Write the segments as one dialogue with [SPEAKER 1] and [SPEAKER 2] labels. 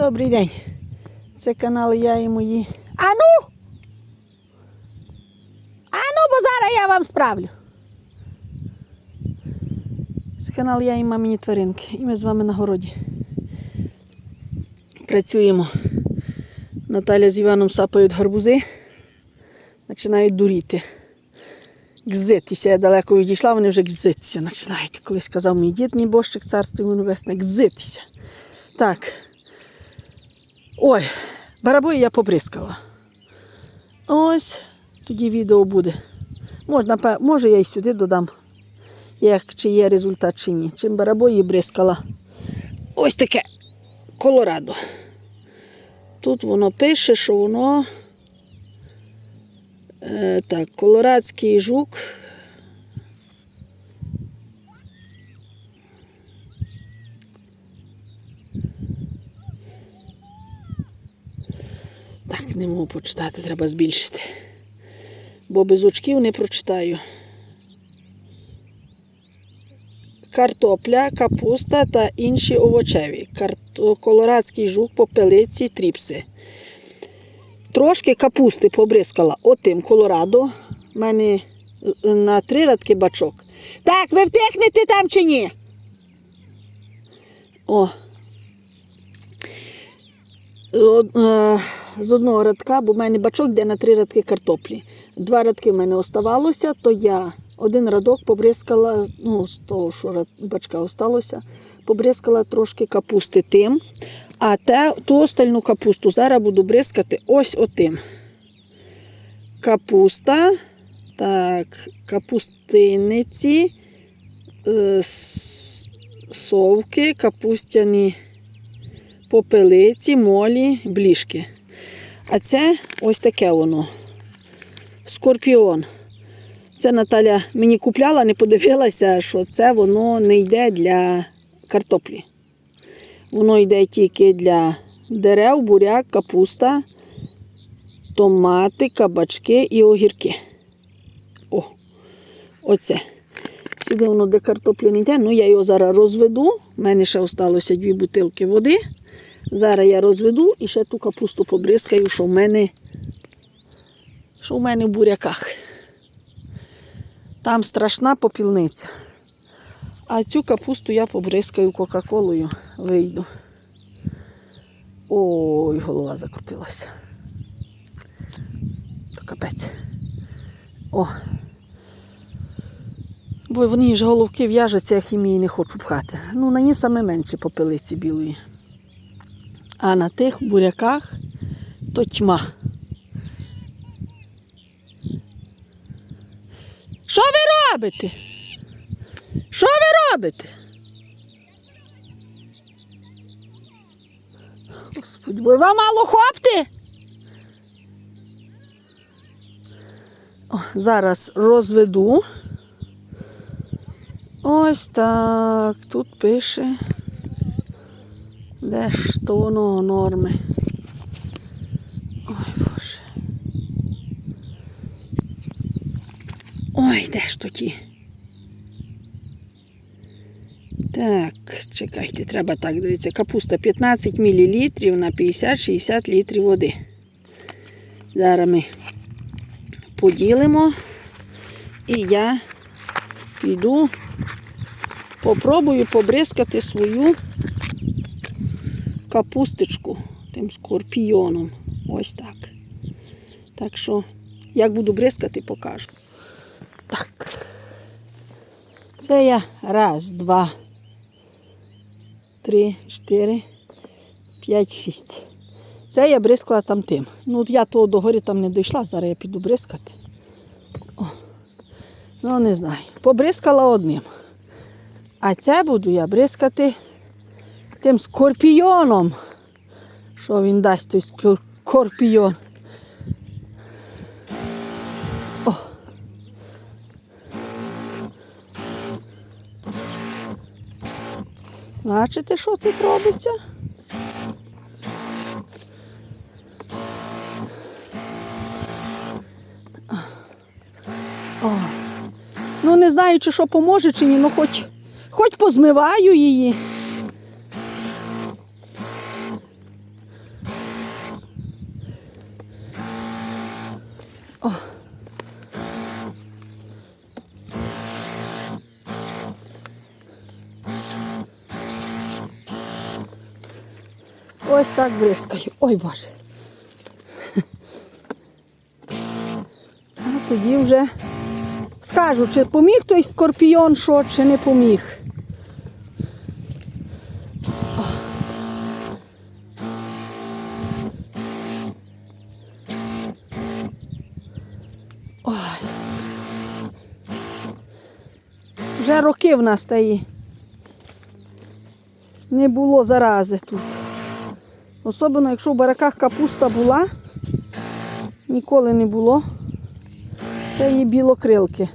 [SPEAKER 1] Добрий день. Це канал я і мої. Ану! Ану, бо зараз я вам справлю. Це канал я і мамині тваринки. І ми з вами на городі. Працюємо. Наталя з Іваном сапають гарбузи. Починають дуріти. Гзитися. Я далеко відійшла, вони вже гзитися починають. Колись сказав мій дід, мій царство йому небесне, гзитися. Так. Ой, барабої я побризкала. Ось, тоді відео буде. Можна, може, я і сюди додам, як, чи є результат, чи ні. Чим барабої бризкала. Ось таке Колорадо. Тут воно пише, що воно. Е, так, колорадський жук. Не можу почитати, треба збільшити. Бо без очків не прочитаю. Картопля, капуста та інші овочеві. Колорадський жук, попелиці, тріпси. Трошки капусти побризкала отим колорадо. У мене е, на три радки бачок. Так, ви втихнете там чи ні? О. Е, З одного радка, бо в мене бачок йде на три радки картоплі. Два радки в мене оставалося, то я один радок побризкала, ну, з того, що бачка осталося, побризкала трошки капусти тим. А те, ту остальну капусту зараз буду бризкати ось отим. Капуста, так, капустиниці, е, совки, капустяні попелиці, молі, блішки. А це ось таке воно. Скорпіон. Це Наталя мені купляла, не подивилася, що це воно не йде для картоплі. Воно йде тільки для дерев, буряк, капуста, томати, кабачки і огірки. О, оце. Сюди воно де картоплі не йде. Ну, я його зараз розведу. У мене ще залишилося дві бутилки води. Зараз я розведу і ще ту капусту побризкаю, що в мене, що в мене в буряках. Там страшна попільниця. А цю капусту я побризкаю Кока-Колою, вийду. Ой, голова закрутилася. То капець. О. Бо вони ж головки в'яжуться, я хімії не хочу пхати. Ну, на ній саме менше попелиці білої. А на тих буряках то тьма. Що ви робите? Що ви робите? Господи, бо вам мало хопти? О, зараз розведу. Ось так. Тут пише. Де ж то воно норми? Ой, Боже. Ой, де ж то? Так, чекайте, треба так, дивіться, капуста 15 мл на 50-60 літрів води. Зараз ми поділимо і я піду, попробую побризкати свою капусточку тим скорпіоном. Ось так. Так що, як буду бризкати, покажу. Так. Це я раз, два, три, чотири, п'ять, шість. Це я бризкала там тим. Ну, от я того догорі там не дійшла, зараз я піду бризкати. О. Ну, не знаю. Побризкала одним. А це буду я бризкати тим скорпіоном. Що він дасть той скор- скорпіон? О. Бачите, що тут робиться? О. Ну, не знаю, чи що поможе, чи ні, ну хоч, хоч позмиваю її. Ось так бризкаю. Ой Боже. А тоді вже скажу, чи поміг той скорпіон, що, чи не поміг. Ой. Вже роки в нас таї. Не було зарази тут. Особливо, якщо в бараках капуста була, ніколи не було. Це є білокрилки.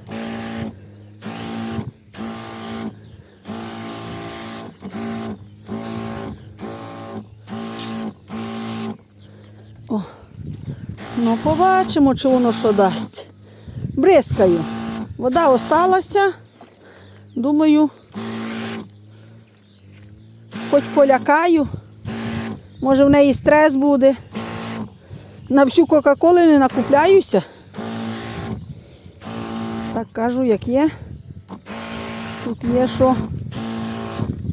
[SPEAKER 1] О, ну побачимо, чи воно що дасть. Бризкаю. Вода осталася. Думаю, хоч полякаю. Може в неї стрес буде. На всю Кока-Коли не накупляюся. Так кажу, як є. Тут є що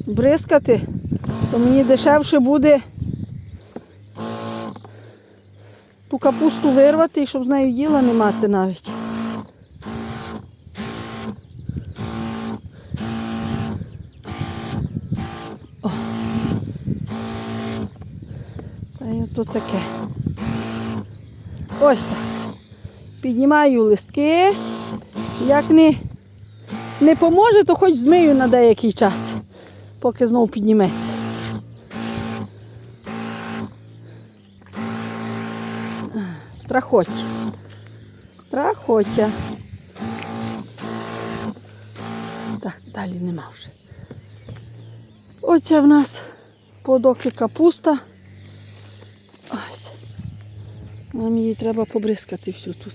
[SPEAKER 1] бризкати, то мені дешевше буде ту капусту вирвати, щоб з нею діла не мати навіть. О. Тут таке. Ось так. Піднімаю листки. Як не, не поможе, то хоч змию на деякий час, поки знову підніметься. Страхоття. Страхоття. Так, далі нема вже. Оце в нас подоки капуста. Нам її треба побризкати всю тут.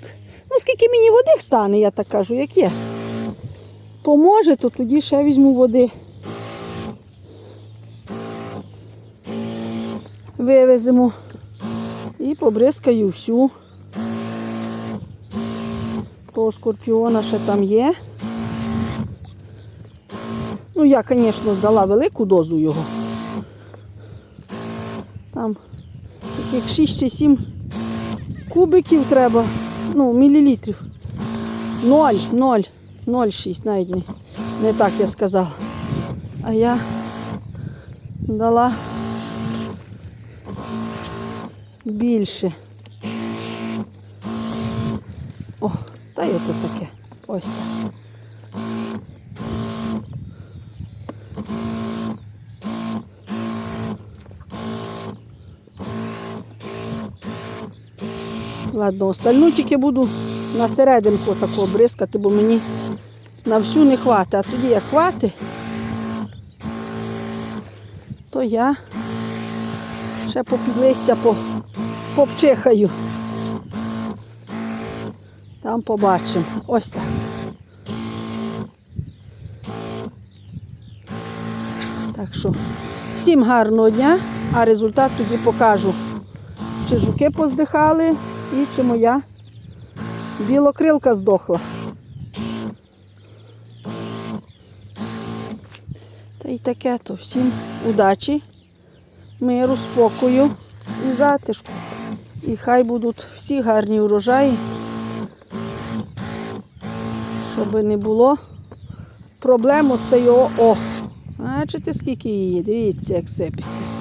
[SPEAKER 1] Ну, скільки мені води стане, я так кажу, як є. Поможе, то тоді ще візьму води. Вивеземо і побризкаю всю. Того скорпіона ще там є. Ну, я, звісно, здала велику дозу його. Там таких 6 чи 7 кубиків треба, ну, мілілітрів. 0, 0, 0,6 навіть не, не так я сказала. А я дала більше. О, та й ото таке. Ось так. Ладно, остальну тільки буду на серединку такого бризкати, бо мені на всю не хватить. А тоді як хватить, то я ще попід листя попчихаю. Там побачимо. Ось так. Так що всім гарного дня, а результат тоді покажу. Чи жуки поздихали і чи моя білокрилка здохла. Та й таке то всім удачі, миру, спокою і затишку. І хай будуть всі гарні урожаї, щоб не було проблем з тою О. Бачите, скільки її? Дивіться, як сипеться.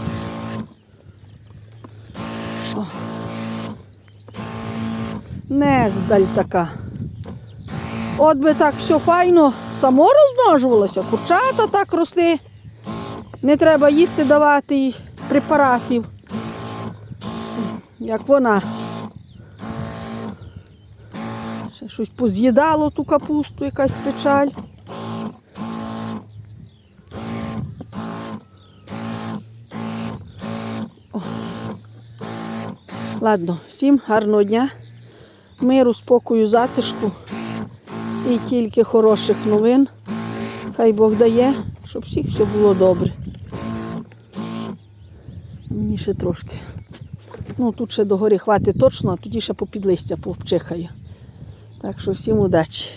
[SPEAKER 1] Нездаль така. От би так все файно само розмножувалося, курчата так росли. Не треба їсти давати їй препаратів, як вона. Ще щось поз'їдало ту капусту, якась печаль. Ладно, всім гарного дня миру, спокою, затишку і тільки хороших новин. Хай Бог дає, щоб всіх все було добре. Мені ще трошки. Ну, тут ще догори хватить точно, а тоді ще попід листя повчихаю. Так що всім удачі.